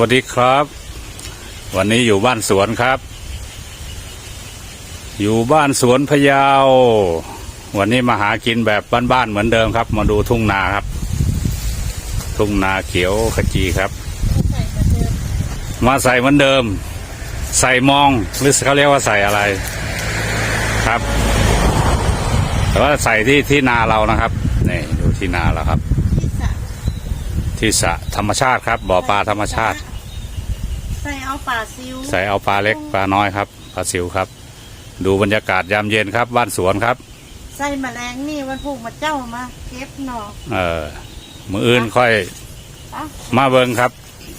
สวัสดีครับ วันนี้อยู่บ้านสวนครับ อยู่บ้านสวนพะเยา วันนี้มาหากินแบบบ้านๆเหมือนเดิมครับ มาดูทุ่งนาครับ ทุ่งนาเขียวขจีครับ มาใส่เหมือนเดิม ใส่มองหรือเขาเรียกว่าใส่อะไรครับแต่ว่าใส่ที่ที่นาเรานะครับนี่ดูที่นาเราครับ ที่สระธรรมชาติครับ บ่อปลาธรรมชาติ ใส่เอาป่าซิวใส่เอาปลาเล็กปลาน้อยครับปลาซิวครับ ดูบรรยากาศยามเย็นครับ บ้านสวนครับ ใส่แมลงนี่วันพูกมาเจ้ามาเก็บหน่อเออมืออื่นค่อย อะมาเบิงครับ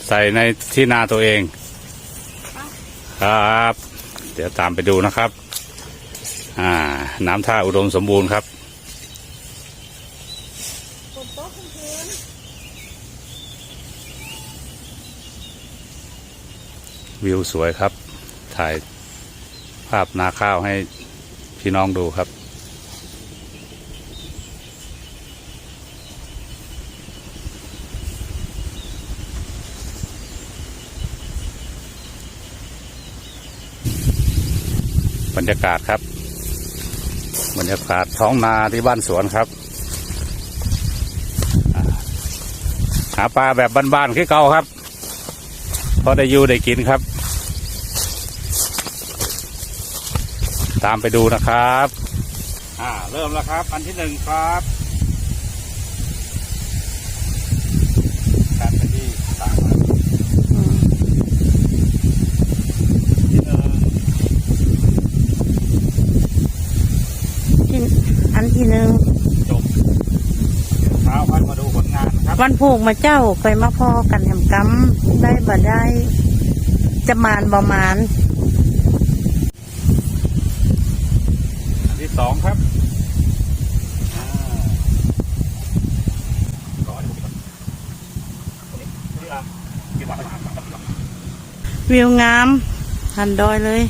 ใส่ในที่นาตัวเอง ครับ เดี๋ยวตามไปดูนะครับ อ่า น้ำท่าอุดมสมบูรณ์ครับ ฝนตกคืน วิวสวยครับ ถ่ายภาพนาข้าวให้พี่น้องดูครับ บรรยากาศครับบรรยากาศท้องนาที่บ้านสวนครับ หาปลาแบบบ้านๆคือเก่าครับ พอได้อยู่ได้กินครับ ตามไปดูนะครับ อ่า เริ่มแล้วครับ อันที่หนึ่งครับการไปที่สามครับที่หนึ่ง ที่อันที่หนึ่ง จบเดี๋ยวเช้าค่อยมาดูผลงานนะครับ วันพูกมาเจ้าไปมาพอกันแหมกำได้บ่ได้จะมานบ่มานอันที่สองครับอ่าขอให้ดูก่อนนี่อะกี่บาทครับวิวงามหันดอยเลย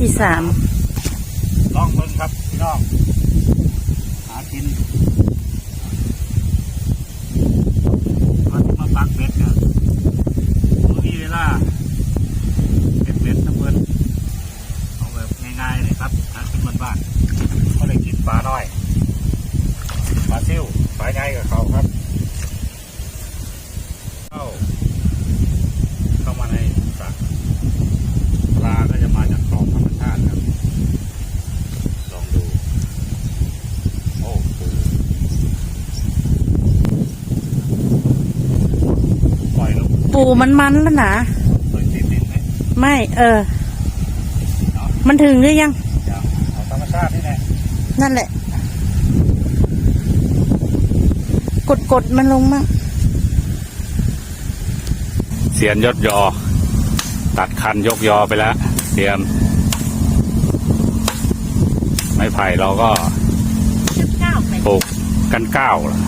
ที่สามลองเบิ่งครับพี่น้องหากินมาที่มาปักเบ็ดเนี่ยมือมีเวลาเบ็ดเบ็ดทั้งเพิ่นเอาแบบง่ายๆเลยครับหากินบ้านๆก็เลยกินปลาน้อยปลาซิ่วปลาใหญ่กับเขาครับ เข้า เข้ามาในสระปลาก็จะมาจากคลองธรรมชาติครับ ลองดู โอ้ปูปล่อยลง ปู มันมันแล้วนะเคยติดดินไหมไม่ เออ มันถึงหรือยังอย่างเอาธรรมชาตินี่แหละนั่นแหละ กดกดมันลงมั่งเสียนยศยอ ตัดคันยกยอไปแล้วเตรียม ไม้ไผ่เราก็เก้าไปปลูกกันก้าวล่ะ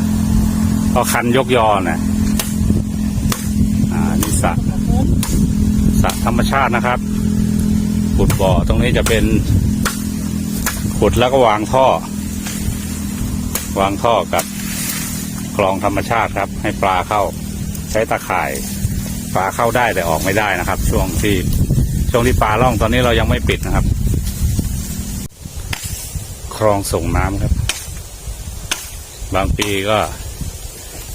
ก็คันยกยอน่ะอ่านี่สระ สระธรรมชาตินะครับ ขุดบ่อตรงนี้จะเป็น ขุดแล้วก็วางท่อ วางท่อกับคลองธรรมชาติครับ ให้ปลาเข้า ใช้ตะข่าย ปลาเข้าได้แต่ออกไม่ได้นะครับ ช่วงที่ช่วงที่ปลาล่องตอนนี้เรายังไม่ปิดนะครับ คลองส่งน้ำครับ บางปีก็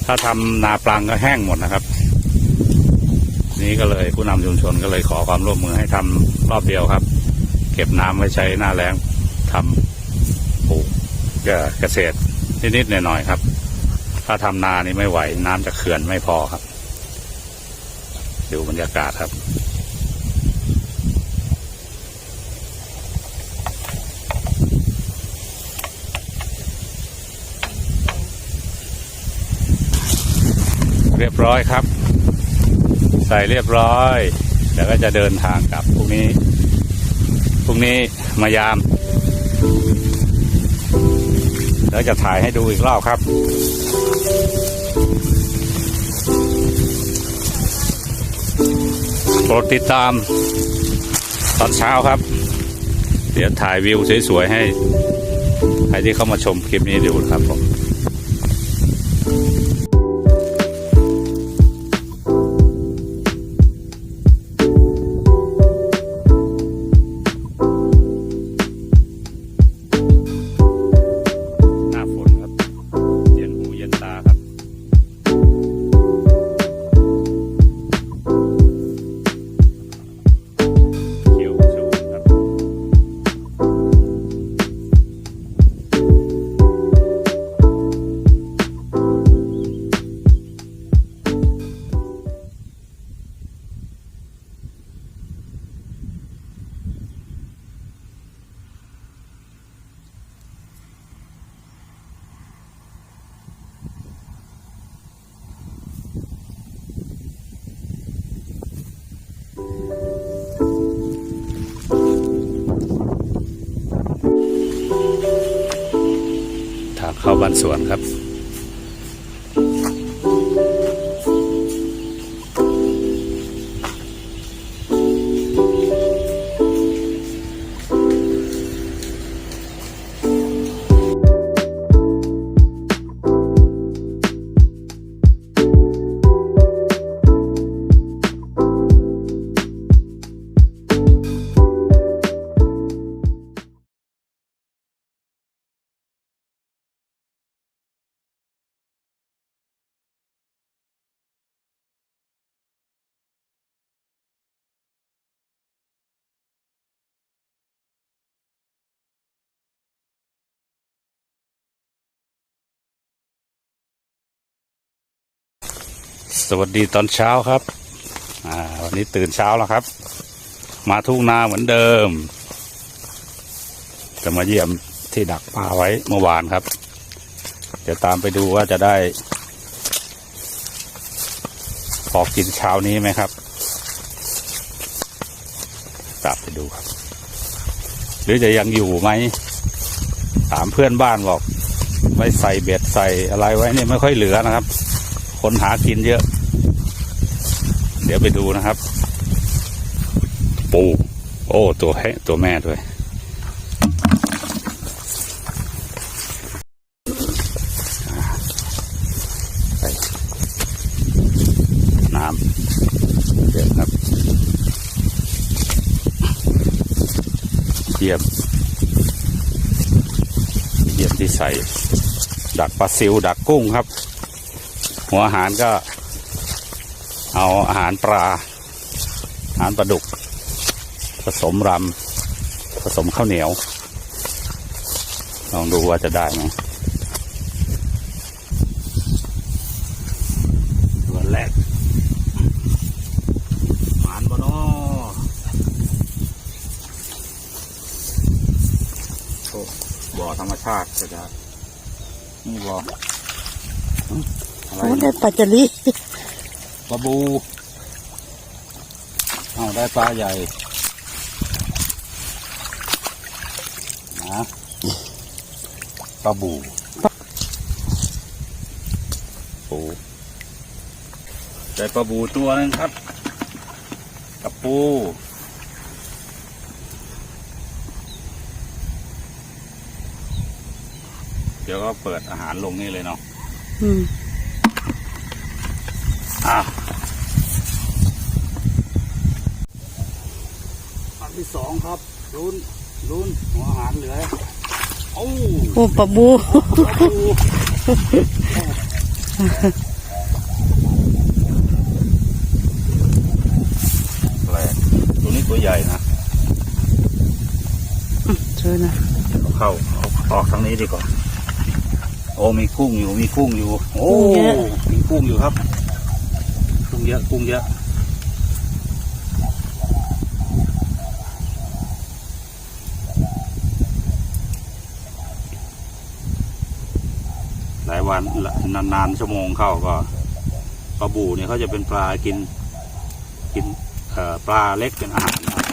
ถ้าทำนาปลังก็แห้งหมดนะครับ นี้ก็เลยผู้นำชุมชนก็เลยขอความร่วมมือให้ทำรอบเดียวครับ เก็บน้ำไว้ใช้หน้าแล้งทำปลูกเกษตรนิดๆหน่อยๆครับ ถ้าทำนานี่ไม่ไหว น้ำจากเขื่อนไม่พอครับดูบรรยากาศครับเรียบร้อยครับ ใส่เรียบร้อยเดี๋ยวก็จะเดินทางกลับพรุ่งนี้พรุ่งนี้มายาม แล้วจะถ่ายให้ดูอีกรอบครับ โปรดติดตาม ตอนเช้าครับ เดี๋ยวถ่ายวิวสวยๆให้ใครที่เข้ามาชมคลิปนี้ดูครับผม เขาบ้านสวนครับ สวัสดีตอนเช้าครับวันนี้ตื่นเช้าแล้วครับ มาทุ่งนาเหมือนเดิม จะมาเยี่ยมที่ดักปลาไว้เมื่อวานครับ เดี๋ยวตามไปดูว่าจะได้พอกินเช้านี้ไหมครับ ตามไปดูครับ หรือจะยังอยู่ไหม ถามเพื่อนบ้านบอกไว้ใส่เบ็ดใส่อะไรไว้เนี่ยไม่ค่อยเหลือนะครับคนหากินเยอะ เดี๋ยวไปดูนะครับ ปู โอ้ ตัวแพะตัวแม่ด้วย น้ำเดี๋ยวครับเยี่ยมเยี่ยมที่ใส่ ดักปลาซิวดักกุ้งครับ หัวอาหารก็ เอาอาหารปลา อาหารปลาดุก ผสมรำผสมข้าวเหนียว ลองดูว่าจะได้ไหมตัวแรกหวานบ่นอโอ้บ่อธรรมชาติก็จะนี่บ่ออะไรโอ้เนี่ยได้ปลาจารี ปลาบู เอาได้ปลาใหญ่นะปลาบูปูได้ปลาบูตัวนึงครับกับปูเดี๋ยวก็เปิดอาหารลงนี่เลยเนาะ อืม อะอันที่สองครับลุ้นลุ้นหัวอาหารเหลือโอ้โอ้ปลาบูปลาบูแปลกตัวนี้ตัวใหญ่นะสวยนะเอาเข้าเอาออกทางนี้ดีกว่าโอ้มีกุ้งอยู่มีกุ้งอยู่ โอ้มีกุ้งอยู่ครับกุ้ง เยอะกุ้งเยอะหลายวันนานๆชั่วโมงเข้าก็ปลาบูเนี่ยเขาจะเป็นปลากินกินเอ่อปลาเล็กเป็นอาหารนะครับ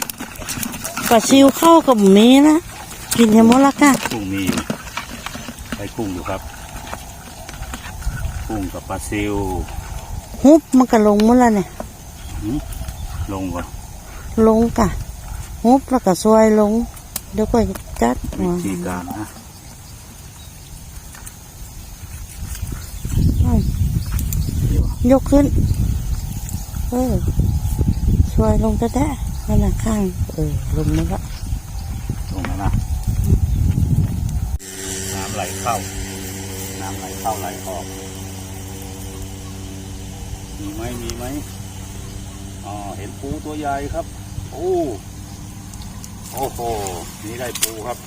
ปลาซิวเข้ากับหมีนะกินยังมดละกันกุ้งมีอยู่ใช้กุ้งอยู่ครับ กุ้งกับปลาซิว ฮุบมันก็ลงหมดแล้วเนี่ยหืมลงก่อนลงกะฮุบแล้วก็ซวยลง เดี๋ยวก็จัดวิหัวธีการนะยกขึ้น เออซวยลงจะได้นั่นน่ะข้าง เออ ลงนี่ละลงแล้วนะน้ำไหลเข้า น้ำไหลเข้าไหลออก มีไหมมีไหมอ๋อเห็นปูตัวใหญ่ครับโอ้โอ้โหนี่ได้ปูครับ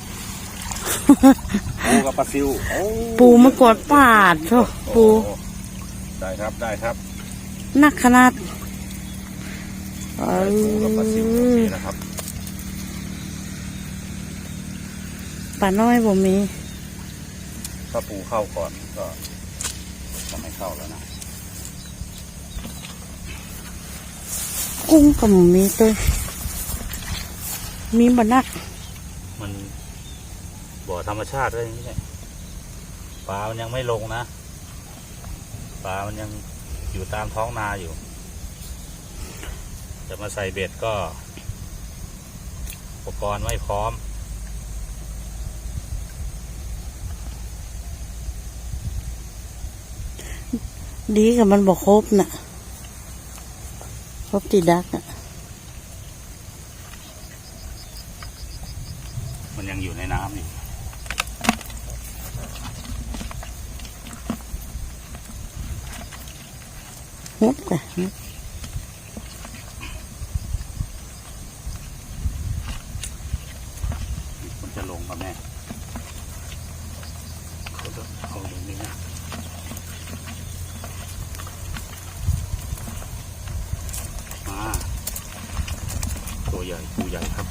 ปูกับปลาซิวโอ้ปูมากดปาดโธ่ปูโอ้ได้ครับได้ครับนักขนาดเอได้ปูกับปลาซิวโออเคนะครับปลาน้อยบ่มีถ้าปูเข้าก่อนก็จะไม่เข้าแล้วนะ กุ้งก็บ่มีตัวมีบ่นัก มันบ่อธรรมชาติอะไรอย่างนี้เนี่ยปลามันยังไม่ลงนะปลามันยังอยู่ตามท้องนาอยู่ จะมาใส่เบ็ดก็ อุปกรณ์ไม่พร้อม ดีกับมันบ่ครบน่ะค รบตีดักน่ะมันยังอยู่ในน้ำอยู่ฮุบกะมันจะลงกับแม่เขาจะเอาตรงนี้นะมาตัว ใหญ่ตัวใหญ่ครับ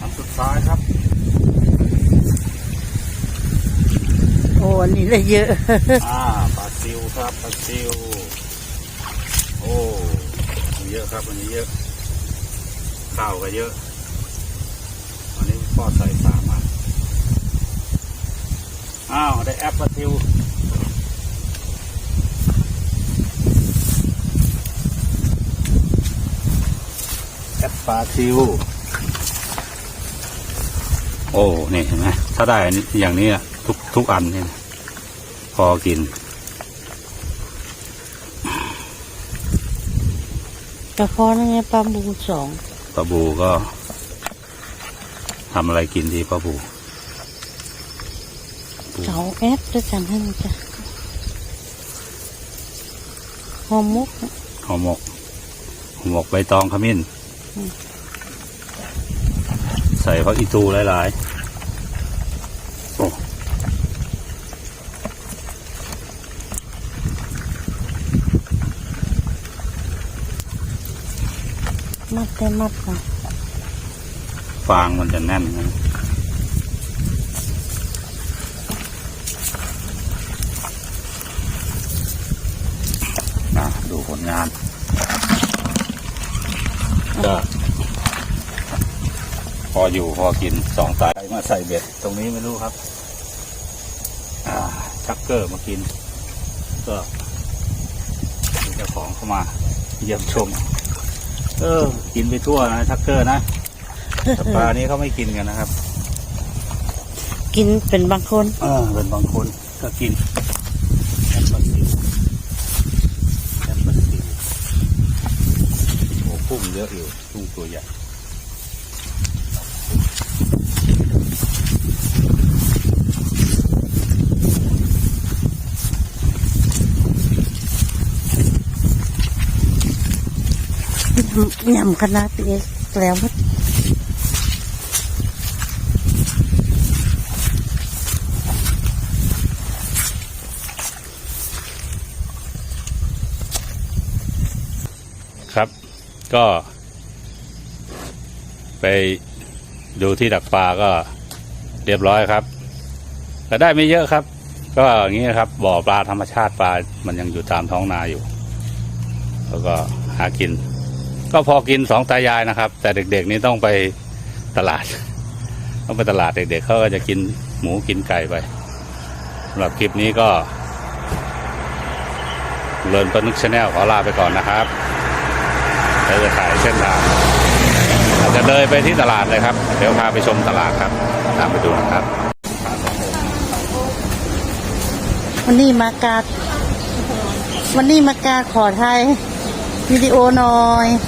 อันสุดท้ายครับ โอ้อันนี้เลยเยอะ อ่าปลาซิวครับปลาซิวโอ้อันนี้ เยอะครับอันนี้เยอะ ข้าวก็เยอะอันนี้พ่อใส่สามอันอ้าว ได้แอปเปลาซิวแอปปลาซิว โอ้ นี่เห็นไหมถ้าได้อย่างนี้ทุกทุกอันเนี่ยพอกิน กระเพาะนั่นไงปลาบูสองปลาบูก็ทำอะไรกินดีปลาบูเสาแอปจะสั่งให้มันจ้ะหอมมุกน่ะห่อหมกห่อหมกใบตองขมิ้นอืมใส่ผักอีตูหลายๆ มัดแต่มัดนะฟางมันจะแน่นนะอะดูผลงานก็พออยู่พอกินสองตายมาใส่เบ็ด ตรงนี้ไม่รู้ครับอ่าชักเกอร์มากิน ก็มีเจ้าของเข้ามาเยี่ยมชม เออ กินไปทั่วนะชักเกอร์นะแต่ปลานี้เขาไม่กินกันนะครับ กินเป็นบางคน เออ เป็นบางคนก็กินแอนปลาซิวแอนปลาซิวโอ้พุ่งเยอะอยู่พุ่งตัวใหญ่ ยำคณะเปีแล้วมัดครับ ก็ ไปดูที่ดักปลาก็เรียบร้อยครับแต่ได้ไม่เยอะครับ ก็อย่างนี้ครับ บ่อปลาธรรมชาติปลามันยังอยู่ตามท้องนาอยู่ แล้วก็หากิน ก็พอกินสองตายายนะครับ แต่เด็กๆนี่ต้องไปตลาด ต้องไปตลาดเด็กๆเขาก็จะกินหมูกินไก่ไปสำหรับคลิปนี้ก็เลินปนึกชาแนลขอลาไปก่อนนะครับเราจะถ่ายเส้นทางจะเลยไปที่ตลาดเลยครับ เดี๋ยวพาไปชมตลาดครับ ตามไปดูนะครับวันนี้มากาวันนี้มากาขอไทยวิดีโอหน่อย อ่า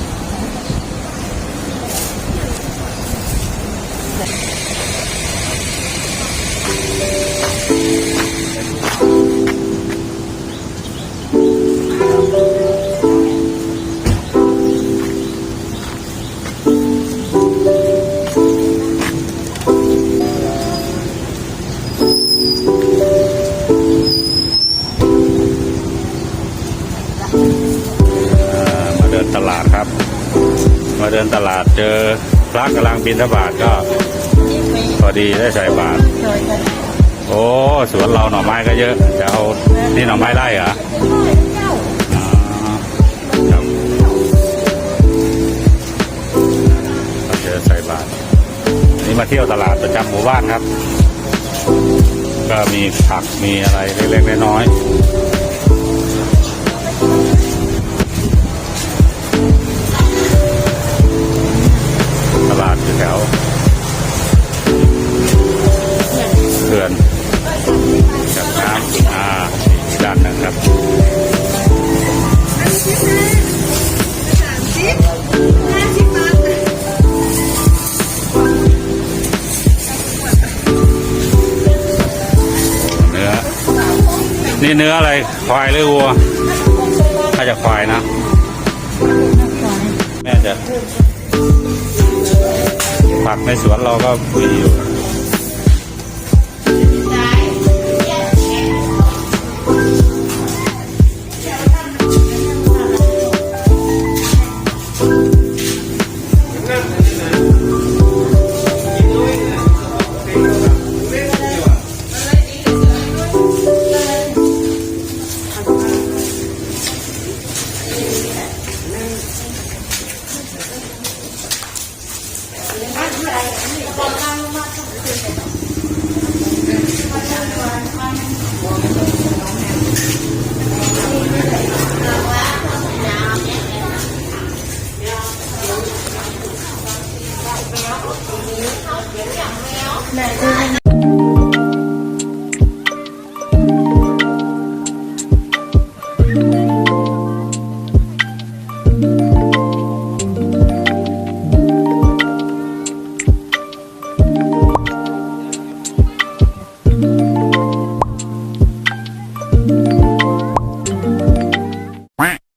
มาเดินตลาดครับ มาเดินตลาดเจอพระกำลังบินทบาทก็ พอดีได้ใส่บาทโอ้สวนเราหน่อไม้ก็เยอะจะเอานี่หน่อไม้ไร่เหรออ๋อครับก็เจอใส่บาทนี่มาเที่ยวตลาดประจำหมู่บ้านครับ ก็มีผักมีอะไรเล็กๆน้อยๆ เนื้ออะไรควายหรือวัวถ้าจะควายนะ แม่จะผักในสวนเราก็มีอยู่